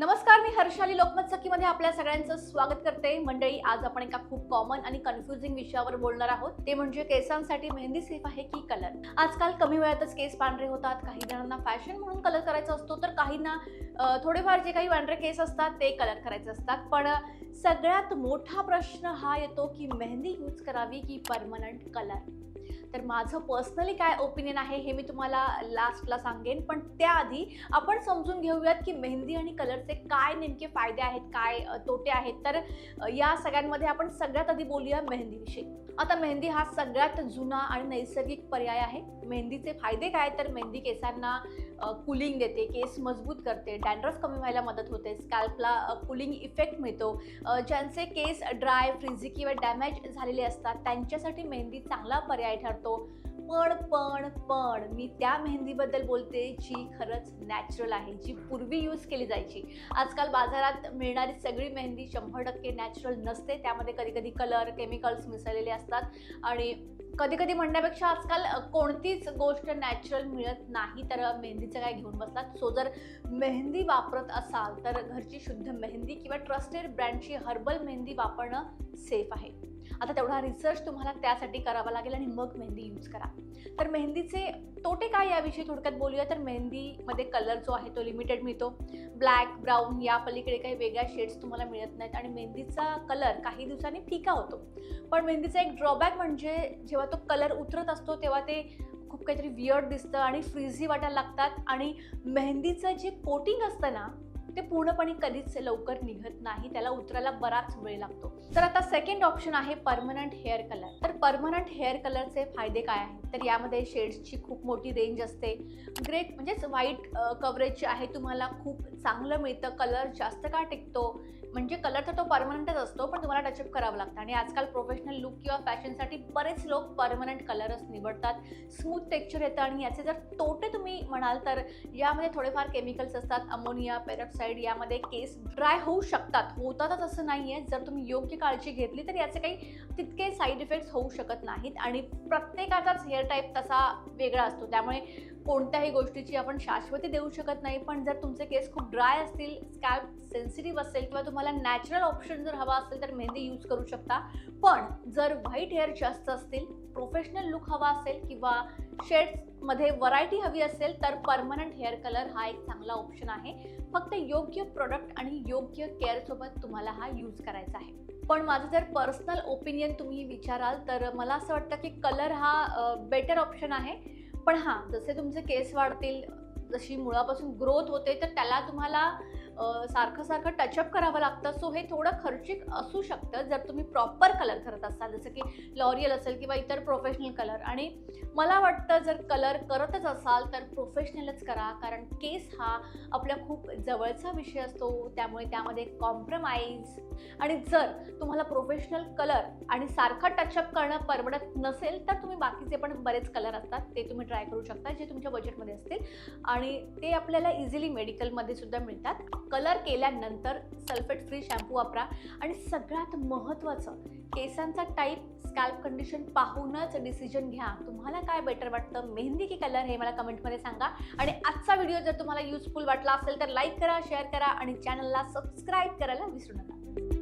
नमस्कार मी हर्षाली लोकमत सखीमध्ये आपल्या सगळ्यांचं स्वागत करते. मंडळी आज आपण एका खूप कॉमन आणि कन्फ्युजिंग विषयावर बोलणार आहोत. ते म्हणजे केसांसाठी मेहंदी सेफ आहे की कलर आजकाल कमी वेळातच केस पांढरे होतात. काही जणांना फॅशन म्हणून कलर करायचा असतो तर काहींना थोडेफार जे काही पांढरे केस असतात ते कलर करायचे असतात. पण सगळ्यात मोठा प्रश्न हा येतो की मेहंदी यूज करावी की परमनंट कलर तर माझं पर्सनली काय ओपिनियन आहे हे मी तुम्हाला लास्टला सांगेन. पण त्याआधी आपण समजून घेऊयात की मेहंदी आणि कलरचे काय नेमके फायदे आहेत काय तोटे आहेत. तर या सगळ्यांमध्ये आपण सगळ्यात आधी बोलूया मेहंदीविषयी. आता मेहंदी हा सगळ्यात जुना आणि नैसर्गिक पर्याय आहे. मेहंदीचे फायदे काय तर मेहंदी केसांना कुलिंग देते केस मजबूत करते डॅन्ड्रफ कमी व्हायला मदत होते स्कॅल्पला कुलिंग इफेक्ट मिळतो. ज्यांचे केस ड्राय फ्रिझी किंवा डॅमेज झालेले असतात त्यांच्यासाठी मेहंदी चांगला पर्याय ठरतो. पण पण पण मी त्या मेहंदीबद्दल बोलते जी खरंच नॅचरल आहे जी पूर्वी यूज केली जायची. आजकाल बाजारात मिळणारी सगळी मेहंदी शंभर टक्के नॅचरल नसते. त्यामध्ये कधी कधी कलर केमिकल्स मिसळलेले असतात. आणि कधी कधी म्हणण्यापेक्षा आजकाल कोणतीच गोष्ट नॅचरल मिळत नाही. तर मेहंदीचं काय घेऊन बसतात सो जर मेहंदी वापरत असाल तर घरची शुद्ध मेहंदी किंवा ट्रस्टेड ब्रँडची हर्बल मेहंदी वापरणं सेफ आहे. आता तेवढा रिसर्च तुम्हाला त्यासाठी करावा लागेल आणि मग मेहंदी यूज करा. तर मेहंदीचे तोटे काय याविषयी थोडक्यात बोलूया. तर मेहंदीमध्ये कलर जो आहे तो लिमिटेड मिळतो. ब्लॅक ब्राऊन या पलीकडे काही वेगळ्या शेड्स तुम्हाला मिळत नाहीत आणि मेहंदीचा कलर काही दिवसांनी फिका होतो. पण मेहंदीचा एक ड्रॉबॅक म्हणजे जेव्हा तो कलर उतरत असतो तेव्हा ते खूप काहीतरी वियर्ड दिसतं आणि फ्रीझी वाटायला लागतात. आणि मेहंदीचं जे कोटिंग असतं ना ते पूर्णपणे कधीच लवकर निघत नाही. त्याला उतरायला बराच वेळ लागतो. तर आता सेकंड ऑप्शन आहे परमनंट हेअर कलर तर परमनंट हेअर कलरचे फायदे काय आहेत? तर यामध्ये शेड्सची खूप मोठी रेंज असते. ग्रे म्हणजेच व्हाईट कवरेज जे आहे तुम्हाला खूप चांगलं मिळतं. कलर जास्त काळ टिकतो? म्हणजे कलर तर तो परमनंटच असतो पण तुम्हाला टचअप करावं लागतं. आणि आजकाल प्रोफेशनल लुक किंवा फॅशनसाठी बरेच लोक परमनंट कलरच निवडतात. स्मूथ टेक्स्चर येतं आणि याचे जर तोटे तुम्ही म्हणाल तर यामध्ये थोडेफार केमिकल्स असतात. अमोनिया पेरॉक्साईड यामध्ये केस ड्राय होऊ शकतात. होतातच असं नाही आहे जर तुम्ही योग्य काळजी घेतली तर याचे काही तितके साईड इफेक्ट्स होऊ शकत नाहीत. आणि प्रत्येकाचाच हेअर टाईप तसा वेगळा असतो. त्यामुळे कोणत्याही गोष्टीची आपण शाश्वती देऊ शकत नाही. पण जर तुमचे केस खूप ड्राय असतील स्कॅल्प सेन्सिटिव्ह असेल किंवा तुम्हाला नॅचरल ऑप्शन जर हवा असेल तर मेहंदी यूज करू शकता. पण जर व्हाईट हेअर जास्त असतील प्रोफेशनल लुक हवा असेल किंवा शेड्समध्ये व्हरायटी हवी असेल तर परमनंट हेअर कलर हा एक चांगला ऑप्शन आहे. फक्त योग्य प्रोडक्ट आणि योग्य केअरसोबत तुम्हाला हा यूज करायचा आहे. पण माझं जर पर्सनल ओपिनियन तुम्ही विचाराल तर मला असं वाटतं की कलर हा बेटर ऑप्शन आहे. पण हां जसे तुमचे केस वाढतील जशी मुळापासून ग्रोथ होते तर त्याला तुम्हाला सारखं सारखं टचअप करावं लागतं. सो हे थोडं खर्चिक असू शकतं जर तुम्ही प्रॉपर कलर करत असाल. जसं की लॉरियल असेल किंवा इतर प्रोफेशनल कलर आणि मला वाटतं जर कलर करतच असाल तर प्रोफेशनलच करा. कारण केस हा आपल्या खूप जवळचा विषय असतो. त्यामुळे त्यामध्ये कॉम्प्रमाइज आणि जर तुम्हाला प्रोफेशनल कलर आणि सारखा टचअप करणं परवडत नसेल तर तुम्ही बाकीचे पण बरेच कलर असतात. ते तुम्ही ट्राय करू शकता जे तुमच्या बजेटमध्ये असतील. आणि ते आपल्याला इझिली मेडिकलमध्ये सुद्धा मिळतात. कलर केल्यानंतर सल्फेट फ्री शॅम्पू वापरा. आणि सगळ्यात महत्त्वाचं केसांचा टाईप स्कॅल्प कंडिशन पाहूनच डिसिजन घ्या. तुम्हाला काय बेटर वाटतं? मेहंदी की कलर हे मला कमेंटमध्ये सांगा. आणि आजचा व्हिडिओ जर तुम्हाला युजफुल वाटला असेल तर लाईक करा शेअर करा आणि चॅनलला सबस्क्राईब करायला विसरू नका.